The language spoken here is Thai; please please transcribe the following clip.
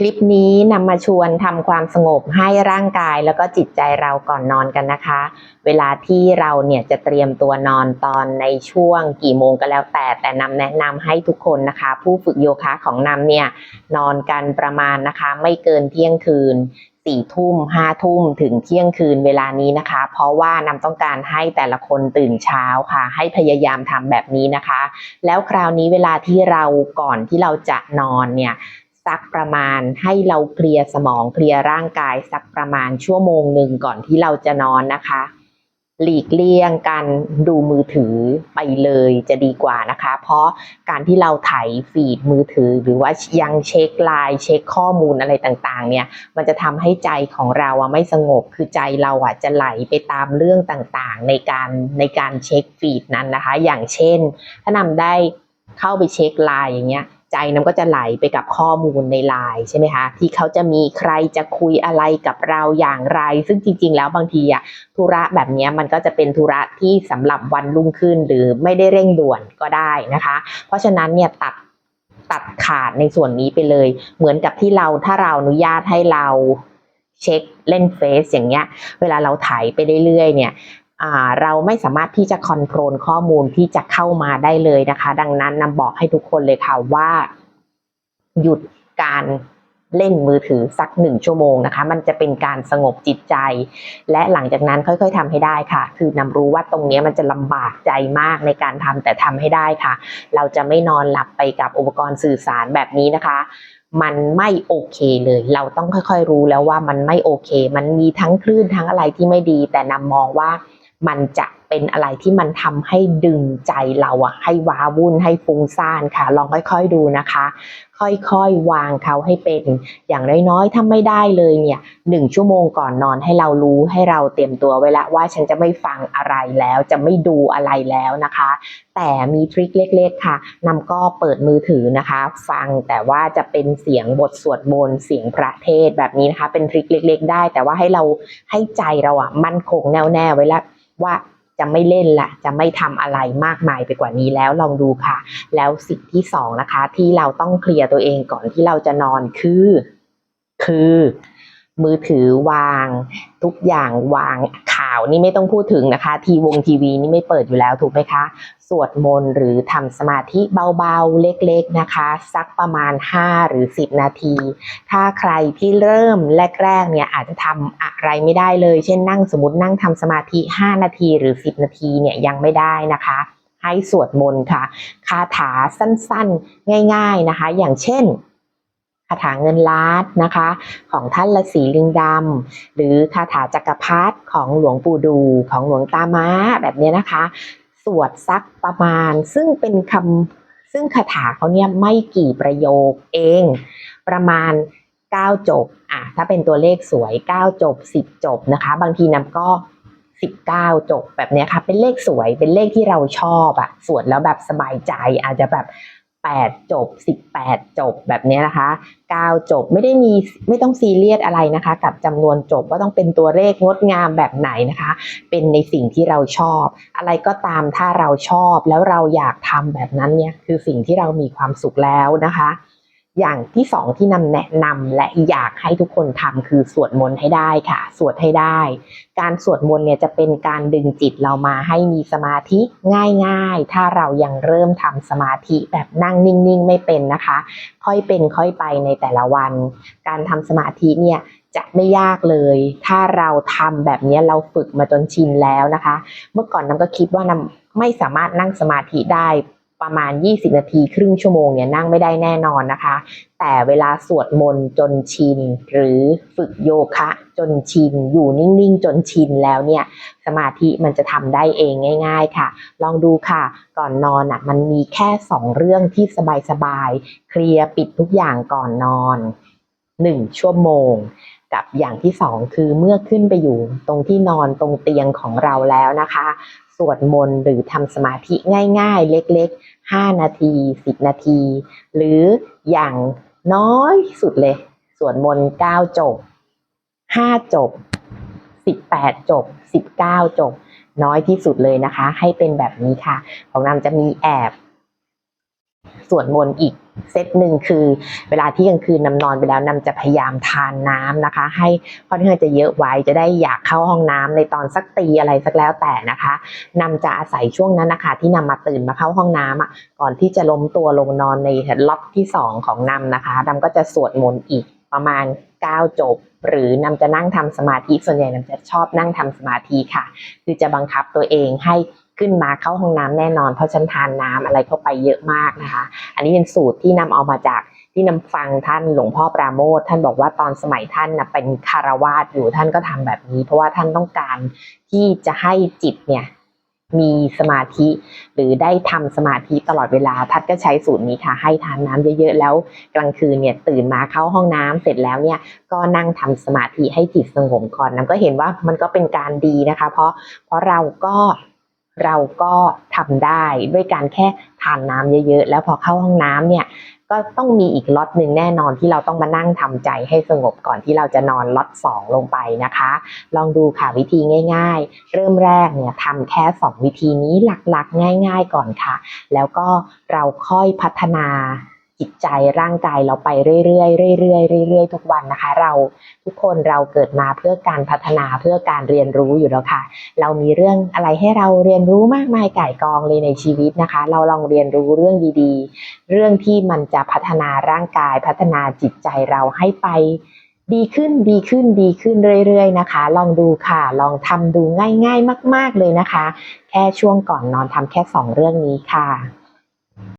คลิปนี้นำมาชวนทำความสงบให้ร่างกายแล้วก็จิตใจเราก่อนนอนกันนะคะ เวลาที่เราเนี่ยจะเตรียมตัวนอนตอนในช่วงกี่โมงก็แล้วแต่ แต่นำแนะนำให้ทุกคนนะคะ ผู้ฝึกโยคะของนำเนี่ยนอนกันประมาณนะคะ ไม่เกินเที่ยงคืนสี่ทุ่มห้าทุ่มถึงเที่ยงคืนเวลานี้นะคะ เพราะว่านำต้องการให้แต่ละคนตื่นเช้าค่ะ ให้พยายามทำแบบนี้นะคะ แล้วคราวนี้เวลาที่เราก่อนที่เราจะนอนเนี่ย สักประมาณให้เราเคลียร์สมองเคลียร์ร่างกายสักประมาณชั่วโมงหนึ่งก่อนที่เราจะนอนนะคะ หลีกเลี่ยงการดูมือถือไปเลยจะดีกว่านะคะ เพราะการที่เราไถฟีดมือถือ หรือว่ายังเช็คไลน์เช็คข้อมูลอะไรต่างๆ เนี่ย มันจะทำให้ใจของเราอะไม่สงบคือใจเราอะจะไหลไปตามเรื่องต่างๆ ในการในการเช็คฟีดนั้นนะคะ อย่างเช่น ถ้านำได้เข้าไปเช็คไลน์อย่างเงี้ย ใจน้ำก็จะไหลไปกับข้อมูลในไลน์ใช่ไหมคะที่เขาจะมีใครจะคุยอะไรกับเราอย่างไร ซึ่งจริง ๆ แล้วบางทีอะธุระแบบนี้มันก็จะเป็นธุระที่สำหรับวันรุ่งขึ้นหรือไม่ได้เร่งด่วนก็ได้นะคะ เพราะฉะนั้นเนี่ยตัดตัดขาดในส่วนนี้ไปเลย เหมือนกับที่เราถ้าเราอนุญาตให้เราเช็คเล่นเฟซอย่างเงี้ย เวลาเราถ่ายไปเรื่อยๆเนี่ย เราไม่สามารถที่จะคอนโทรลข้อมูลที่จะเข้ามาได้เลยนะคะ ดังนั้นนำบอกให้ทุกคนเลยค่ะว่า หยุดการเล่นมือถือสักหนึ่งชั่วโมงนะคะ มันจะเป็นการสงบจิตใจ และหลังจากนั้นค่อยๆทำให้ได้ค่ะ คือนำรู้ว่าตรงนี้มันจะลำบากใจมากในการทำแต่ทำให้ได้ค่ะ เราจะไม่นอนหลับไปกับอุปกรณ์สื่อสารแบบนี้นะคะมันไม่โอเคเลย เราต้องค่อยๆรู้แล้วว่ามันไม่โอเค มันมีทั้งคลื่นทั้งอะไรที่ไม่ดี แต่นำมองว่า มันจะเป็นอะไรที่มันทำให้ดึงใจเราอะให้ว้าวุ่นให้ฟุ้งซ่านค่ะ ลองค่อยๆดูนะคะ ค่อยๆวางเขาให้เป็น อย่างน้อยๆถ้าไม่ได้เลยเนี่ยหนึ่งชั่วโมงก่อนนอนให้เรารู้ให้เราเตรียมตัวไว้ละว่าฉันจะไม่ฟังอะไรแล้ว จะไม่ดูอะไรแล้วนะคะ แต่มีทริคเล็กๆค่ะนำก็เปิดมือถือนะคะ ฟังแต่ว่าจะเป็นเสียงบทสวดมนต์เสียงพระเทศแบบนี้นะคะ เป็นทริคเล็ก ๆ ได้ แต่ว่าให้เราให้ใจเราอะมั่นคงแน่วแน่ไว้แล้ว ว่าจะไม่เล่นละจะไม่ทำอะไรมากมายไปกว่านี้แล้วลองดูค่ะ แล้วสิ่งที่สองนะคะที่เราต้องเคลียร์ตัวเองก่อนที่เราจะนอนคือ คือ มือถือวาง ทุกอย่างวางข่าวนี่ไม่ต้องพูดถึงนะคะ ทีวงทีวีนี่ไม่เปิดอยู่แล้วถูกไหมคะ สวดมนต์หรือทำสมาธิเบาๆเล็กๆนะคะ สักประมาณ 5 หรือ 10 นาที ถ้าใครที่เริ่มแรกๆเนี่ยอาจจะทำอะไรไม่ได้เลย เช่นนั่งสมมตินั่งทำสมาธิ 5 นาทีหรือ 10 นาทีเนี่ยยังไม่ได้นะคะให้สวดมนต์ค่ะ คาถาสั้นๆ ง่าย ๆนะคะ อย่างเช่น คาถาเงินล้านนะคะ ของท่านฤาษีลิงดำหรือคาถาจักรพรรดิของหลวงปู่ดูของหลวงตาม้าแบบเนี้ยนะคะ สวดสักประมาณ ซึ่งเป็นคำซึ่งคาถาเขาเนี่ยไม่กี่ประโยคเอง ประมาณ 9 จบอะถ้าเป็นตัวเลขสวย 9 จบ 10 จบนะคะ บางทีนำก็19 จบแบบเนี้ยค่ะ เป็นเลขสวย เป็นเลขที่เราชอบอะสวดแล้วแบบสบายใจอาจจะแบบ 8 จบ 18 จบแบบนี้นะคะ 9 จบไม่ได้มีไม่ต้องซีเรียสอะไรนะคะ กับจำนวนจบว่าต้องเป็นตัวเลขงดงามแบบไหนนะคะ เป็นในสิ่งที่เราชอบ อะไรก็ตามถ้าเราชอบแล้วเราอยากทำแบบนั้นเนี่ยคือสิ่งที่เรามีความสุขแล้วนะคะ อย่างที่สองที่นำแนะนำและอยากให้ทุกคนทำคือสวดมนต์ให้ได้ค่ะ สวดให้ได้ การสวดมนต์เนี่ยจะเป็นการดึงจิตเรามาให้มีสมาธิง่ายๆ ถ้าเรายังเริ่มทำสมาธิแบบนั่งนิ่งๆ ไม่เป็นนะคะ ค่อยเป็นค่อยไปในแต่ละวัน การทำสมาธิเนี่ยจะไม่ยากเลย ถ้าเราทำแบบนี้เราฝึกมาจนชินแล้วนะคะ เมื่อก่อนน้ำก็คิดว่าน้ำไม่สามารถนั่งสมาธิได้ ประมาณ 20 นาที ครึ่งชั่วโมงเนี่ยนั่งไม่ได้แน่นอนนะคะ แต่เวลาสวดมนต์จนชิน หรือฝึกโยคะ จนชิน อยู่นิ่งๆ จนชินแล้วเนี่ยสมาธิมันจะทำได้เองง่าย ๆค่ะ ลองดูค่ะ ก่อนนอนอะมันมีแค่ 2 เรื่องที่สบายๆเคลียร์ปิดทุกอย่างก่อนนอน 1 ชั่วโมงกับอย่างที่สองคือเมื่อขึ้นไปอยู่ตรงที่นอนตรงเตียงของเราแล้วนะคะ สวดมนต์หรือทำสมาธิง่ายๆ เล็กๆ 5 นาที 10 นาที หรืออย่างน้อยสุดเลย สวดมนต์ 9 จบ 5 จบ 18 จบ 19 จบ น้อยที่สุดเลยนะคะ ให้เป็นแบบนี้ค่ะ ของนำจะมีแอบ สวดมนต์อีก เซตหนึ่งคือ เวลาที่กลางคืนนำนอนไปแล้วนำจะพยายามทานน้ำนะคะ ให้ค่อนข้างจะเยอะไว้จะได้อยากเข้าห้องน้ำในตอนสักตีอะไรสักแล้วแต่นะคะนำจะอาศัยช่วงนั้นนะคะ ที่นำมาตื่นมาเข้าห้องน้ำอะก่อนที่จะล้มตัวลงนอนในล็อตที่ 2 ของนำนะคะนำก็จะสวดมนต์อีกประมาณ 9 จบ หรือนำจะนั่งทำสมาธิส่วนใหญ่นำจะชอบนั่งทำสมาธิค่ะ คือจะบังคับตัวเองให้ ขึ้นมาเข้าห้องน้ำแน่นอน เพราะฉันทานน้ำอะไรเข้าไปเยอะมากนะคะ อันนี้เป็นสูตรที่นำเอามาจากที่นำฟังท่านหลวงพ่อปราโมทท่านบอกว่าตอนสมัยท่านนะเป็นคารวาสอยู่ท่านก็ทำแบบนี้ เพราะว่าท่านต้องการที่จะให้จิตเนี่ยมีสมาธิหรือได้ทำสมาธิตลอดเวลาท่านก็ใช้สูตรนี้ค่ะ ให้ทานน้ำเยอะๆ แล้วกลางคืนเนี่ยตื่นมาเข้าห้องน้ำเสร็จแล้วเนี่ยก็นั่งทำสมาธิให้จิตสงบก่อนน้ำก็เห็นว่ามันก็เป็นการดีนะคะ เพราะเพราะเราก็ เราก็ทำได้ด้วยการแค่ทานน้ำเยอะๆ แล้วพอเข้าห้องน้ำเนี่ยก็ต้องมีอีกล็อตหนึ่งแน่นอนที่เราต้องมานั่งทำใจให้สงบก่อนที่เราจะนอนล็อตสองลงไปนะคะ ลองดูค่ะวิธีง่าย ๆ เริ่มแรกเนี่ยทำแค่ 2 วิธีนี้หลักๆ ง่าย ๆ ก่อนค่ะ แล้วก็เราค่อยพัฒนา จิตใจร่างกายเราไปเรื่อยๆเรื่อยๆเรื่อยๆทุกวันนะคะ เราทุกคนเราเกิดมาเพื่อการพัฒนาเพื่อการเรียนรู้อยู่แล้วค่ะ เรามีเรื่องอะไรให้เราเรียนรู้มากมายก่ายกองเลยในชีวิตนะคะ เราลองเรียนรู้เรื่องดีๆ เรื่องที่มันจะพัฒนาร่างกายพัฒนาจิตใจเราให้ไปดีขึ้นดีขึ้นดีขึ้นเรื่อยๆนะคะ ลองดูค่ะ ลองทำดูง่ายๆมาก ๆเลยนะคะ แค่ช่วงก่อนนอนทำแค่สองเรื่องนี้ค่ะ